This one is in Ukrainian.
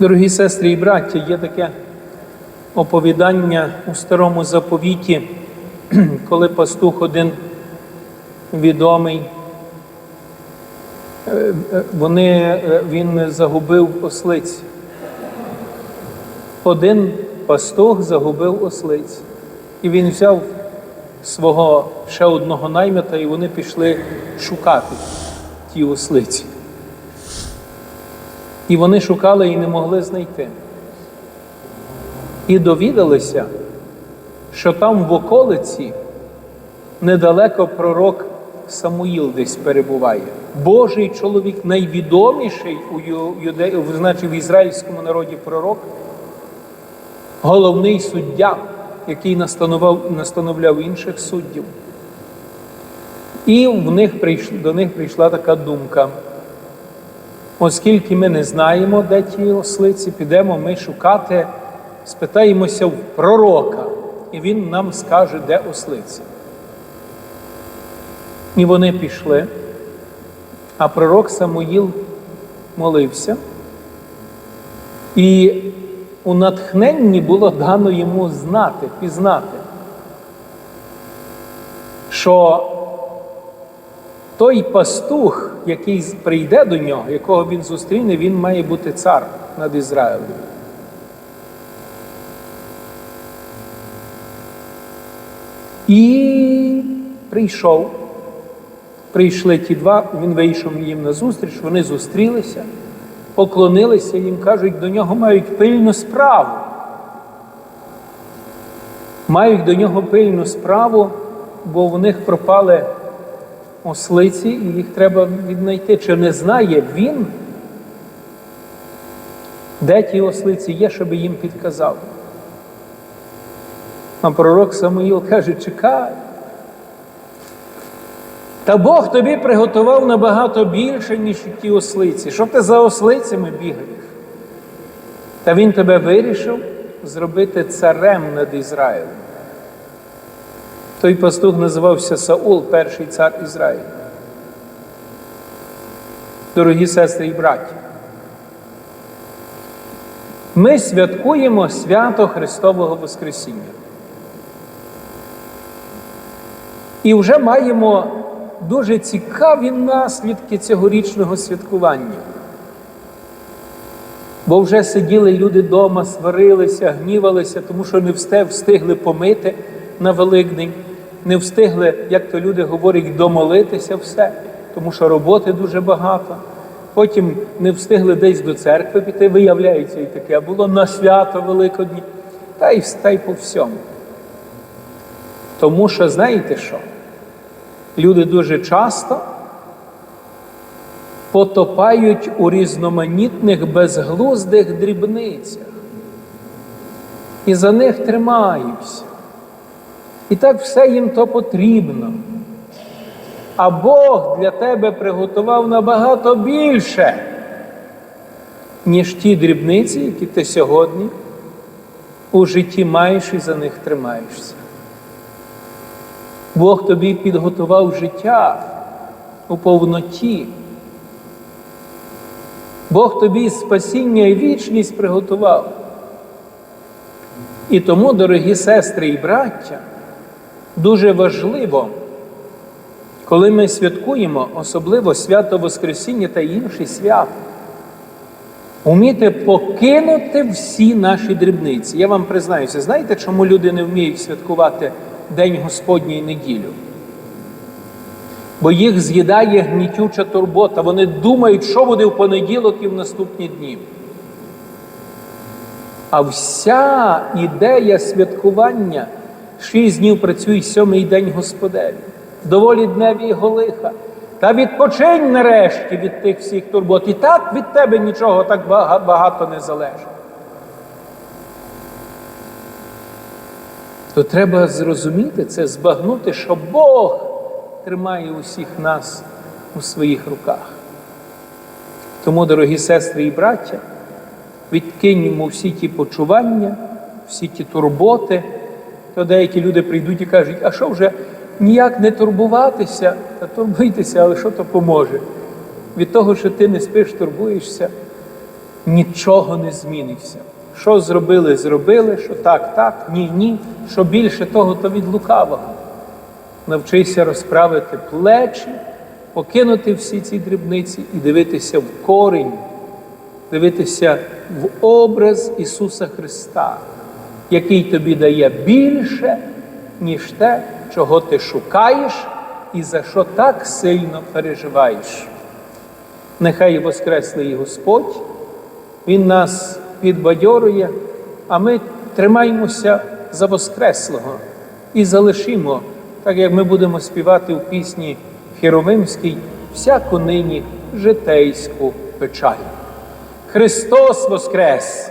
Дорогі сестри і браття, є таке оповідання у старому заповіті, коли пастух один відомий, е, е, вони, е, він загубив ослиць. Один пастух загубив ослиць. І він взяв свого ще одного наймята, і вони пішли шукати ті ослиці. І вони шукали і не могли знайти. І довідалися, що там в околиці недалеко пророк Самуїл десь перебуває. Божий чоловік, найвідоміший у юде... значить, в ізраїльському народі пророк, головний суддя, який настановляв інших суддів. І в них прийш... до них прийшла така думка. Оскільки ми не знаємо, де ті ослиці, підемо ми шукати, спитаємося в пророка, і він нам скаже, де ослиці. І вони пішли, а пророк Самуїл молився, і у натхненні було дано йому знати, пізнати, що той пастух, який прийде до нього, якого він зустріне, він має бути цар над Ізраїлем. І прийшов. Прийшли ті два, він вийшов їм на зустріч, вони зустрілися, поклонилися їм, кажуть, до нього мають пильну справу. Мають до нього пильну справу, бо в них пропали ослиці, і їх треба віднайти. Чи не знає він, де ті ослиці є, щоб їм підказав? А пророк Самуїл каже, чекай. Та Бог тобі приготував набагато більше, ніж ті ослиці. Що ти за ослицями бігаєш? Та він тебе вирішив зробити царем над Ізраїлем. Той пастух називався Саул, перший цар Ізраїля. Дорогі сестри і браті, ми святкуємо свято Христового Воскресіння. І вже маємо дуже цікаві наслідки цьогорічного святкування. Бо вже сиділи люди вдома, сварилися, гнівалися, тому що не встиг- встигли помити на Великдень, не встигли, як то люди говорять, домолитися все, тому що роботи дуже багато. Потім не встигли десь до церкви піти, виявляється, і таке було на свято Великодні, та й та й по всьому. Тому що знаєте що? Люди дуже часто потопають у різноманітних безглуздих дрібницях. І за них тримаються. І так все їм то потрібно. А Бог для тебе приготував набагато більше, ніж ті дрібниці, які ти сьогодні у житті маєш і за них тримаєшся. Бог тобі підготував життя у повноті. Бог тобі спасіння і вічність приготував. І тому, дорогі сестри і браття, дуже важливо, коли ми святкуємо, особливо свято Воскресіння та інші свята, уміти покинути всі наші дрібниці. Я вам признаюся, знаєте, чому люди не вміють святкувати День Господній неділю? Бо їх з'їдає гнітюча турбота. Вони думають, що буде в понеділок і в наступні дні. А вся ідея святкування шість днів працює сьомий день Господеві, доволі дневі його лиха. Та відпочинь нарешті від тих всіх турбот. І так від тебе нічого так багато не залежить. То треба зрозуміти це, збагнути, що Бог тримає усіх нас у своїх руках. Тому, дорогі сестри і браття, відкиньмо всі ті почування, всі ті турботи, то деякі люди прийдуть і кажуть, а що вже ніяк не турбуватися, та турбуйтеся, але що то поможе? Від того, що ти не спиш, турбуєшся, нічого не змінився. Що зробили, зробили, що так, так, ні, ні. Що більше того, то від лукавого. Навчися розправити плечі, покинути всі ці дрібниці і дивитися в корінь, дивитися в образ Ісуса Христа, який тобі дає більше, ніж те, чого ти шукаєш і за що так сильно переживаєш. Нехай Воскреслий Господь, Він нас підбадьорює, а ми тримаємося за Воскреслого і залишимо, так як ми будемо співати в пісні Херовимській, всяку нині житейську печаль. Христос Воскрес!